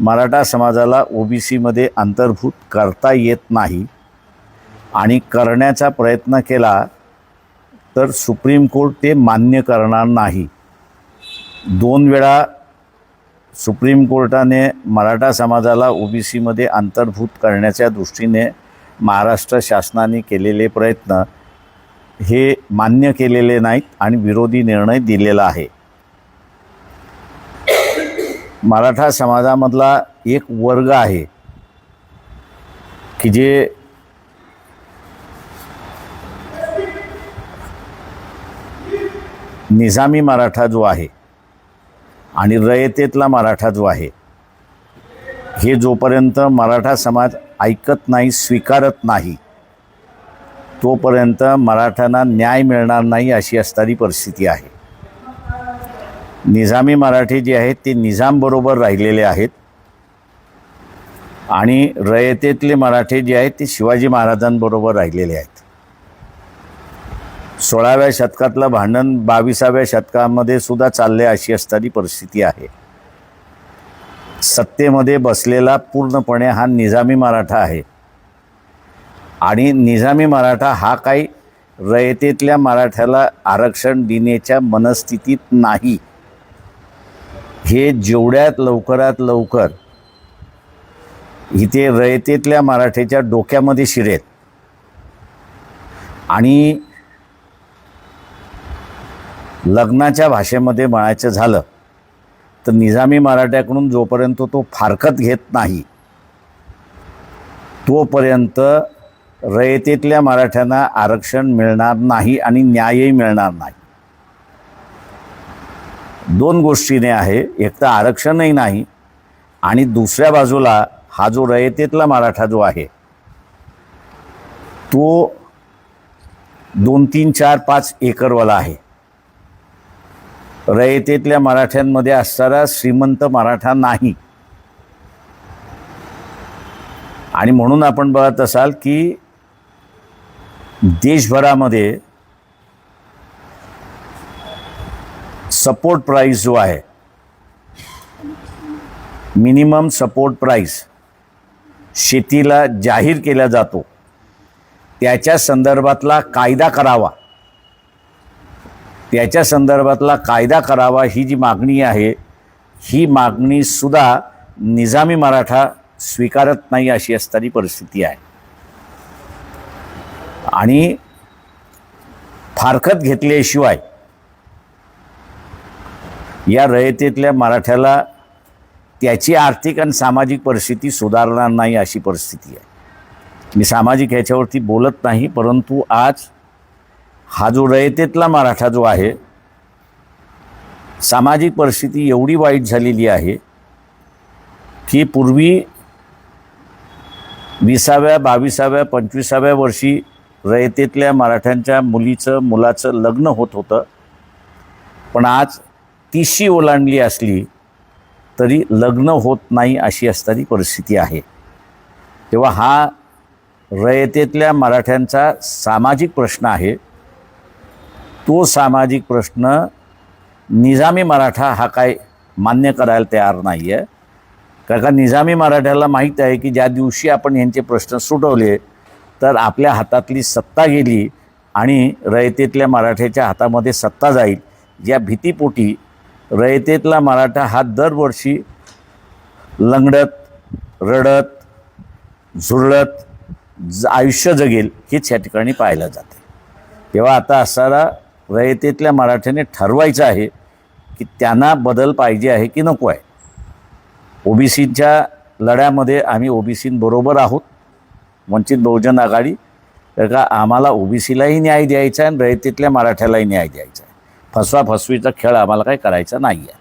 मराठा समाजाला ओबीसीमध्ये अंतर्भूत करता येत नाही आणि करण्याचा प्रयत्न केला तर सुप्रीम कोर्ट ते मान्य करणार नाही. दोन वेळा सुप्रीम कोर्टाने मराठा समाजाला ओबीसीमध्ये अंतर्भूत करण्याच्या दृष्टीने महाराष्ट्र शासनाने केलेले प्रयत्न हे मान्य केलेले नाहीत आणि विरोधी निर्णय दिलेला आहे. मराठा समाजामधला एक वर्ग आहे की जे निजामी मराठा जो आहे आणि रयतेतला मराठा जो आहे हे जोपर्यंत मराठा समाज ऐकत नाही स्वीकारत नाही तोपर्यंत मराठ्यांना न्याय मिळणार नाही अशी असणारी परिस्थिती आहे. निजामी मराठी जी आहेत ते निजामबरोबर राहिलेले आहेत. आणि रयतेतले मराठे जे आहेत ते शिवाजी महाराजांबरोबर राहिलेले आहेत. सोळाव्या शतकातलं भांडण बावीसाव्या शतकामध्ये सुद्धा चालले अशी असणारी परिस्थिती आहे. सत्तेमध्ये बसलेला पूर्णपणे हा निजामी मराठा आहे. आणि निजामी मराठा हा काही रयतेतल्या मराठ्याला आरक्षण देण्याच्या मनस्थितीत नाही. हे जेवढ्यात लवकरात लवकर इथे रयतेतल्या मराठीच्या डोक्यामध्ये शिरेत. आणि लग्नाच्या भाषेमध्ये म्हणायचं झालं तर निजामी मराठ्याकडून जोपर्यंत तो फारकत घेत नाही तोपर्यंत रयतेतल्या मराठ्यांना आरक्षण मिळणार नाही आणि न्यायही मिळणार नाही. दोन गोष्टीने आहे. एक तर आरक्षणही नाही आणि दुसऱ्या बाजूला हा जो रयतेतला मराठा जो आहे तो दोन तीन चार पाच एकरवाला आहे. रयतेतल्या मराठ्यांमध्ये असणारा श्रीमंत मराठा नाही. आणि म्हणून आपण बघत असाल की देशभरामध्ये सपोर्ट प्राईस जो आहे. मिनिमम सपोर्ट प्राईस शेतीला जाहीर केला जातो. त्याच्या संदर्भातला कायदा करावा. त्याच्या संदर्भातला कायदा करावा ही जी मागणी आहे ही मागणीसुद्धा निजामी मराठा स्वीकारत नाही अशी असणारी परिस्थिती आहे. आणि फारकत घेतल्याशिवाय या रयतेतल्या मराठ्याला त्याची आर्थिक आणि सामाजिक परिस्थिती सुधारणार नाही अशी परिस्थिती आहे. मी सामाजिक ह्याच्यावरती बोलत नाही परंतु आज हा जो रयतेतला मराठा जो आहे सामाजिक परिस्थिती एवढी वाईट झालेली आहे की पूर्वी विसाव्या बावीसाव्या पंचवीसाव्या वर्षी रयतेतल्या मराठ्यांच्या मुलीचं मुलाचं लग्न होत होतं. पण आज तिशी ओलांडली असली तरी लग्न होत नाही अशी असणारी परिस्थिती आहे. तेव्हा हा रयतेतल्या मराठ्यांचा सामाजिक प्रश्न आहे. तो सामाजिक प्रश्न निजामी मराठा हा काय मान्य करायला तयार नाही आहे कारण का निजामी मराठ्याला माहीत आहे की ज्या दिवशी आपण यांचे प्रश्न सुटवले तर आपल्या हातातली सत्ता गेली आणि रयतेतल्या मराठ्याच्या हातामध्ये सत्ता जाईल या भीतीपोटी रयतेतला मराठा हा दरवर्षी लंगडत रडत झुरळत ज आयुष्य जगेल हेच या ठिकाणी पाहायला जाते. तेव्हा आता असणारा रयतेतल्या मराठ्याने ठरवायचं आहे की त्यांना बदल पाहिजे आहे की नको आहे. ओबीसीच्या लढ्यामध्ये आम्ही ओबीसींबरोबर आहोत वंचित बहुजन आघाडी. तर का आम्हाला ओबीसीलाही न्याय द्यायचा आहे आणि रयतेतल्या मराठ्यालाही न्याय द्यायचा आहे? फसवाफसवीचा खेळ आम्हाला काही करायचा नाही आहे